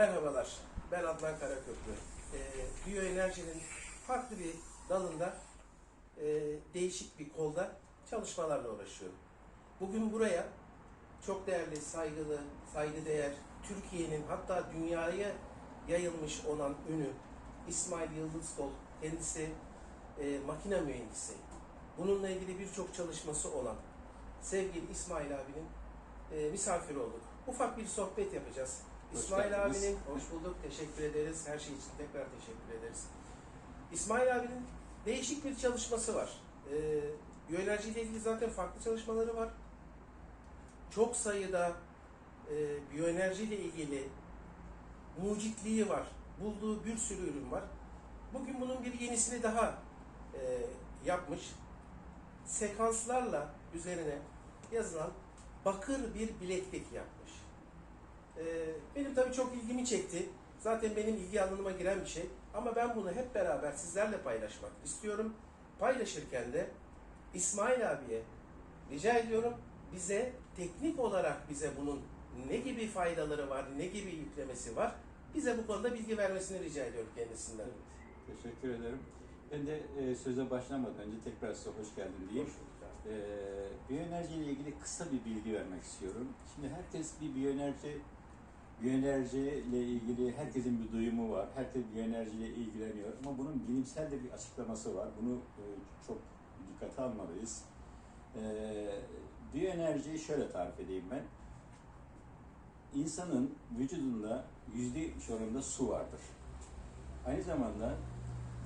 Merhabalar, ben Adnan Karaköprü. Ee, biyoenerjinin farklı bir dalında, e, değişik bir kolda çalışmalarla uğraşıyorum. Bugün buraya çok değerli, saygılı, saygıdeğer, Türkiye'nin hatta dünyaya yayılmış olan ünü İsmail Yıldızkol, kendisi e, makine mühendisi. Bununla ilgili birçok çalışması olan sevgili İsmail abinin e, misafir olduk. Ufak bir sohbet yapacağız. İsmail geldiniz. abinin hoş bulduk. Teşekkür ederiz. Her şey için tekrar teşekkür ederiz. İsmail abinin değişik bir çalışması var. Ee, biyoenerji ile ilgili zaten farklı çalışmaları var. Çok sayıda e, biyoenerji ile ilgili mucitliği var. Bulduğu bir sürü ürün var. Bugün bunun bir yenisini daha e, yapmış. Sekanslarla üzerine yazılan bakır bir bileklik yapmış. Ee, benim tabii çok ilgimi çekti. Zaten benim ilgi alanıma giren bir şey. Ama ben bunu hep beraber sizlerle paylaşmak istiyorum. Paylaşırken de İsmail abiye rica ediyorum bize teknik olarak bize bunun ne gibi faydaları var, ne gibi yüklemesi var bize bu konuda bilgi vermesini rica ediyorum kendisinden. Teşekkür ederim. Ben de e, söze başlamadan önce tekrar size hoş geldin diyeyim. E, biyoenerji ile ilgili kısa bir bilgi vermek istiyorum. Şimdi herkes bir biyoenerji biyoenerji ile ilgili herkesin bir duyumu var. Herkes biyoenerji ile ilgileniyor ama bunun bilimsel de bir açıklaması var. Bunu e, çok dikkate almalıyız. E, biyoenerjiyi şöyle tarif edeyim ben. İnsanın vücudunda yüzde üç oranında su vardır. Aynı zamanda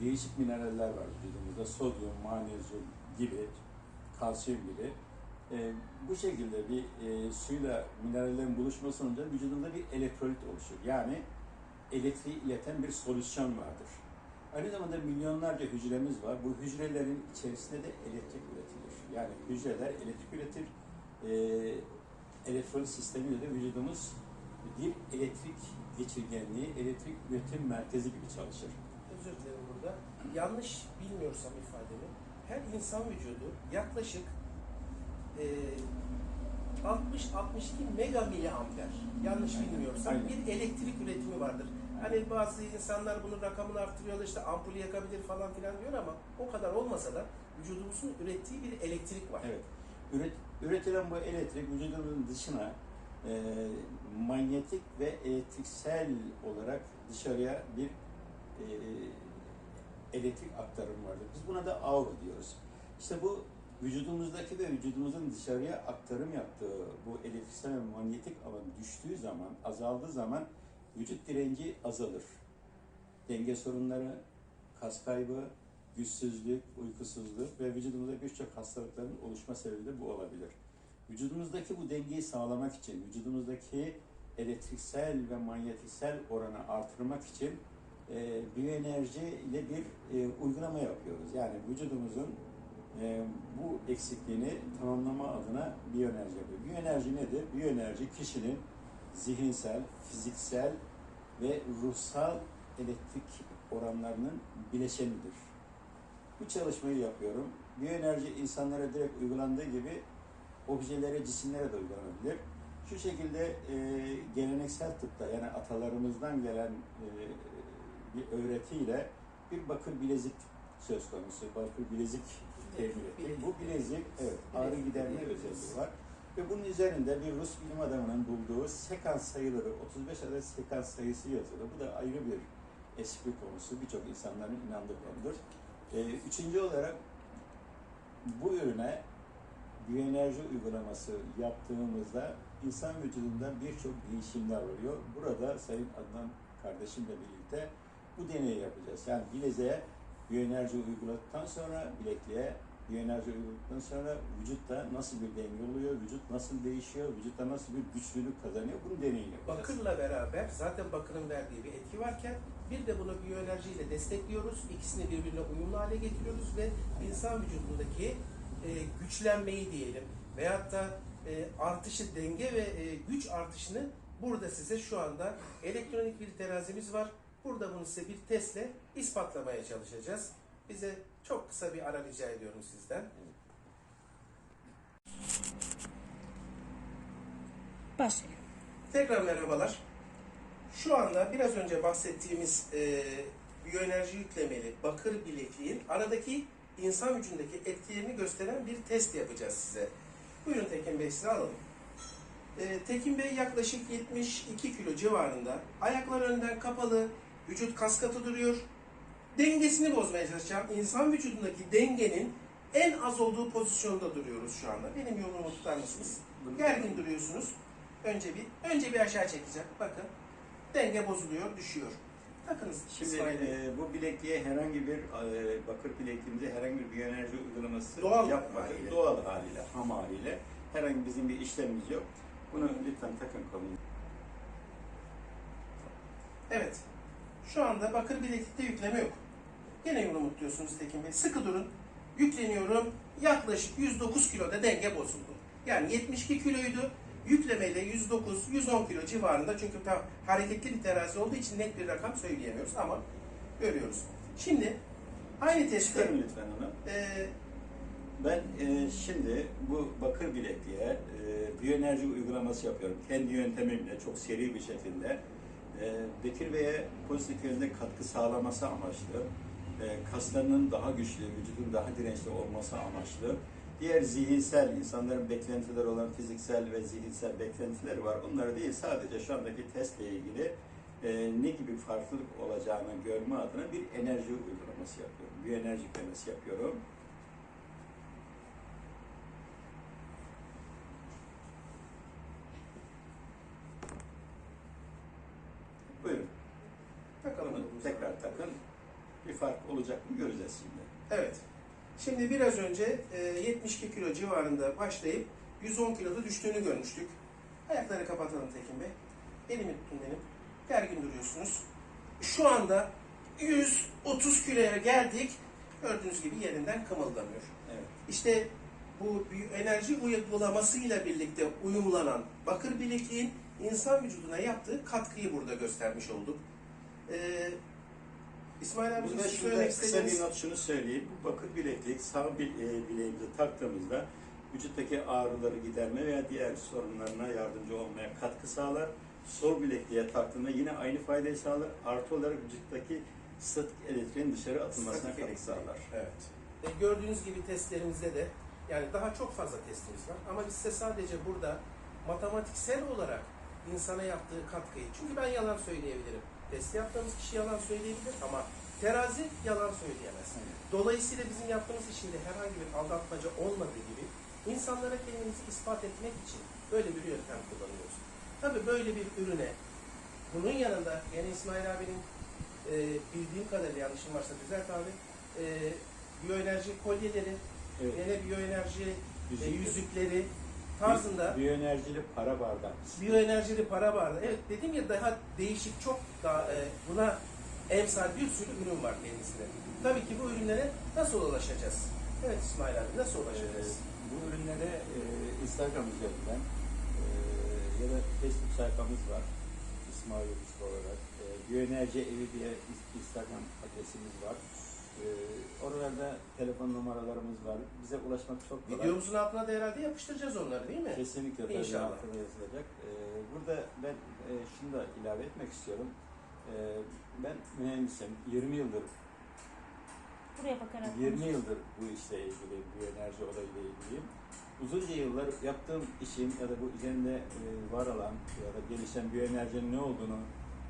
değişik mineraller var vücudumuzda. Sodyum, magnezyum gibi, kalsiyum gibi. Ee, bu şekilde bir e, suyla minerallerin buluşması sonucu vücudunda bir elektrolit oluşur. Yani elektriği ileten bir solüsyon vardır. Aynı zamanda milyonlarca hücremiz var. Bu hücrelerin içerisinde de elektrik üretilir. Yani hücreler elektrik üretir. Ee, elektrolit sistemiyle de vücudumuz bir elektrik geçirgenliği, elektrik üretim merkezi gibi çalışır. Özür dilerim burada. Yanlış bilmiyorsam ifademi, her insan vücudu yaklaşık e, 60-62 mega miliamper yanlış Aynen, bilmiyorsam aynen. bir elektrik üretimi vardır. Hani bazı insanlar bunun rakamını arttırıyorlar işte ampul yakabilir falan filan diyor ama o kadar olmasa da vücudumuzun ürettiği bir elektrik var. Evet. Üret, üretilen bu elektrik vücudumuzun dışına e, manyetik ve elektriksel olarak dışarıya bir e, elektrik aktarım vardır. Biz buna da aura diyoruz. İşte bu vücudumuzdaki ve vücudumuzun dışarıya aktarım yaptığı bu elektriksel ve manyetik alan düştüğü zaman, azaldığı zaman vücut direnci azalır. Denge sorunları, kas kaybı, güçsüzlük, uykusuzluk ve vücudumuzda birçok hastalıkların oluşma sebebi de bu olabilir. Vücudumuzdaki bu dengeyi sağlamak için, vücudumuzdaki elektriksel ve manyetiksel oranı artırmak için e, biyoenerji ile bir e, uygulama yapıyoruz. Yani vücudumuzun e, bu eksikliğini tamamlama adına biyoenerji yapıyor. Biyoenerji nedir? Biyoenerji kişinin zihinsel, fiziksel ve ruhsal elektrik oranlarının bileşenidir. Bu çalışmayı yapıyorum. Biyoenerji insanlara direkt uygulandığı gibi objelere, cisimlere de uygulanabilir. Şu şekilde e, geleneksel tıpta yani atalarımızdan gelen e, bir öğretiyle bir bakır bilezik söz konusu. Bakır bilezik temin ettik. Bu bilezik evet, ağrı giderme özelliği var. Ve bunun üzerinde bir Rus bilim adamının bulduğu sekans sayıları, 35 adet sekans sayısı yazılı. Bu da ayrı bir espri konusu. Birçok insanların inandığı konudur. Ee, üçüncü olarak bu ürüne biyoenerji uygulaması yaptığımızda insan vücudunda birçok değişimler oluyor. Burada Sayın Adnan kardeşimle birlikte bu deneyi yapacağız. Yani bilezeğe biyoenerji uyguladıktan sonra bilekliğe biyoenerji uyguladıktan sonra vücutta nasıl bir denge oluyor, vücut nasıl değişiyor, vücutta nasıl bir güçlülük kazanıyor bunun deneyini yapacağız. Bakırla beraber zaten bakırın verdiği bir etki varken bir de bunu biyoenerjiyle destekliyoruz. İkisini birbirine uyumlu hale getiriyoruz ve insan vücudundaki e, güçlenmeyi diyelim veyahut da e, artışı, denge ve e, güç artışını burada size şu anda elektronik bir terazimiz var. Burada bunu size bir testle ispatlamaya çalışacağız. Bize çok kısa bir ara rica ediyorum sizden. Başlayalım. Tekrar merhabalar. Şu anda biraz önce bahsettiğimiz e, biyoenerji yüklemeli bakır bilekliğin aradaki insan vücudundaki etkilerini gösteren bir test yapacağız size. Buyurun Tekin Bey size alalım. E, Tekin Bey yaklaşık 72 kilo civarında. Ayaklar önden kapalı, vücut kas katı duruyor. Dengesini bozmaya çalışacağım. İnsan vücudundaki dengenin en az olduğu pozisyonda duruyoruz şu anda. Benim yolumu tutar mısınız? Gergin duruyorsunuz. Önce bir önce bir aşağı çekeceğim. Bakın. Denge bozuluyor, düşüyor. Bakınız Şimdi e, bu bilekliğe herhangi bir e, bakır bilekliğimize herhangi bir biyoenerji uygulaması Doğal yapmadık. haliyle. Doğal haliyle, ham haliyle. Herhangi bizim bir işlemimiz yok. Bunu lütfen takın kolunu. Evet. Şu anda bakır bileklikte yükleme yok. Gene yolumu tutuyorsunuz Tekin Bey. Sıkı durun. Yükleniyorum. Yaklaşık 109 kiloda denge bozuldu. Yani 72 kiloydu. Yüklemeyle 109, 110 kilo civarında çünkü tam hareketli bir terazi olduğu için net bir rakam söyleyemiyoruz ama görüyoruz. Şimdi aynı testte Çıkarın lütfen onu. e, Ben e, şimdi bu bakır bilekliğe e, biyoenerji uygulaması yapıyorum. Kendi yöntemimle çok seri bir şekilde. E, Bekir Bey'e pozitif yönde katkı sağlaması amaçlı. E, kaslarının daha güçlü, vücudun daha dirençli olması amaçlı. Diğer zihinsel, insanların beklentileri olan fiziksel ve zihinsel beklentileri var. Onları değil sadece şu andaki testle ilgili e, ne gibi farklılık olacağını görme adına bir enerji uygulaması yapıyorum. Biyoenerji yüklemesi yapıyorum. Buyurun. takalım. Bunu kolumuzu. tekrar takın. Bir fark şimdi. Evet. Şimdi biraz önce e, 72 kilo civarında başlayıp 110 kiloda düştüğünü görmüştük. Ayakları kapatalım Tekin Bey. Elimi tutun benim. Gergin duruyorsunuz. Şu anda 130 kiloya geldik. Gördüğünüz gibi yerinden kımıldamıyor. Evet. İşte bu enerji uygulamasıyla birlikte uyumlanan bakır bilekliğin insan vücuduna yaptığı katkıyı burada göstermiş olduk. Ee, İsmail abi Burada siz şurada söylemek kısa istediğiniz... bir not şunu söyleyeyim. Bu bakır bileklik sağ bil, e, bileğimize taktığımızda vücuttaki ağrıları giderme veya diğer sorunlarına yardımcı olmaya katkı sağlar. Sol bilekliğe taktığında yine aynı faydayı sağlar. Artı olarak vücuttaki statik elektriğin dışarı atılmasına Statik katkı elektrik. sağlar. Evet. E, gördüğünüz gibi testlerimizde de yani daha çok fazla testimiz var ama biz size sadece burada matematiksel olarak insana yaptığı katkıyı çünkü ben yalan söyleyebilirim. Test yaptığımız kişi yalan söyleyebilir ama terazi yalan söyleyemez. Dolayısıyla bizim yaptığımız işinde herhangi bir aldatmaca olmadığı gibi insanlara kendimizi ispat etmek için böyle bir yöntem kullanıyoruz. Tabii böyle bir ürüne bunun yanında yine İsmail abinin e, bildiğim kadarıyla yanlışım varsa düzelt abi e, biyoenerji kolyeleri, Evet. yine biyoenerji e, Yüzükleri. Tarzında Biyoenerjili para bardağı. biyoenerjili para vardı. Evet dedim ya daha değişik çok daha e, buna emsal bir sürü ürün var kendisinde. Tabii ki bu ürünlere nasıl ulaşacağız? Evet İsmail abi nasıl ulaşacağız? Ee, bu ürünlere e, Instagram üzerinden e, ya da Facebook sayfamız var. İsmail Yavuzlu olarak. E, Biyoenerji Evi diye Instagram adresimiz var. E, oralarda telefon numaralarımız var. Bize ulaşmak çok kolay. Videomuzun altına da herhalde yapıştıracağız onları değil mi? Kesinlikle tabii İnşallah. altına yazılacak. E, burada ben e, şunu da ilave etmek istiyorum. E, ben mühendisim. 20 yıldır Buraya bakarak 20 konuşuyoruz. yıldır bu işle ilgili, bu enerji olayıyla ilgiliyim. Uzunca yıllar yaptığım işin ya da bu üzerinde e, var olan ya da gelişen biyoenerjinin ne olduğunu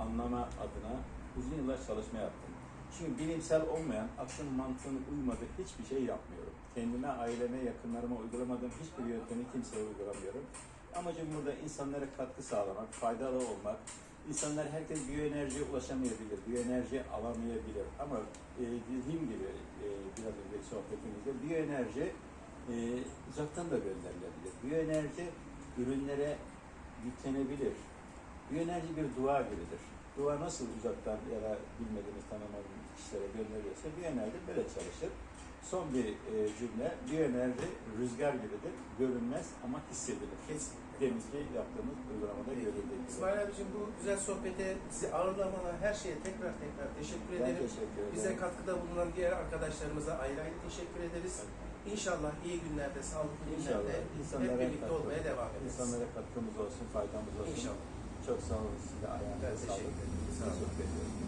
anlama adına uzun yıllar çalışma yaptım. Çünkü bilimsel olmayan, aklın mantığın uymadığı hiçbir şey yapmıyorum. Kendime, aileme, yakınlarıma uygulamadığım hiçbir yöntemi kimseye uygulamıyorum. Amacım burada insanlara katkı sağlamak, faydalı olmak. İnsanlar herkes biyoenerjiye ulaşamayabilir, biyoenerji alamayabilir. Ama e, dediğim gibi e, biraz önceki sohbetimizde biyoenerji e, uzaktan da gönderilebilir. Biyoenerji ürünlere yüklenebilir. Biyoenerji bir dua gibidir. Dua nasıl uzaktan ya da bilmediğiniz tanımadığınız kişilere gönderiyorsa biyoenerji böyle çalışır. Son bir e, cümle, biyoenerji rüzgar gibidir. Görünmez ama hissedilir. Kesinlikle. Deminki yaptığımız uygulamada görüldüğü gibi. İsmail abicim bu güzel sohbete, sizi ağırlamana, her şeye tekrar tekrar teşekkür Ben ederim. teşekkür ederim. Bize katkıda bulunan diğer arkadaşlarımıza ayrı ayrı teşekkür ederiz. İnşallah iyi günlerde, sağlıklı İnşallah günlerde hep insanlara birlikte katkı- olmaya devam ederiz. İnsanlara katkımız olsun, faydamız olsun. İnşallah. Çok sağ olun. Size ayağınıza Ben sağlık. teşekkür ederim. Sağ olun. Teşekkür ediyorum.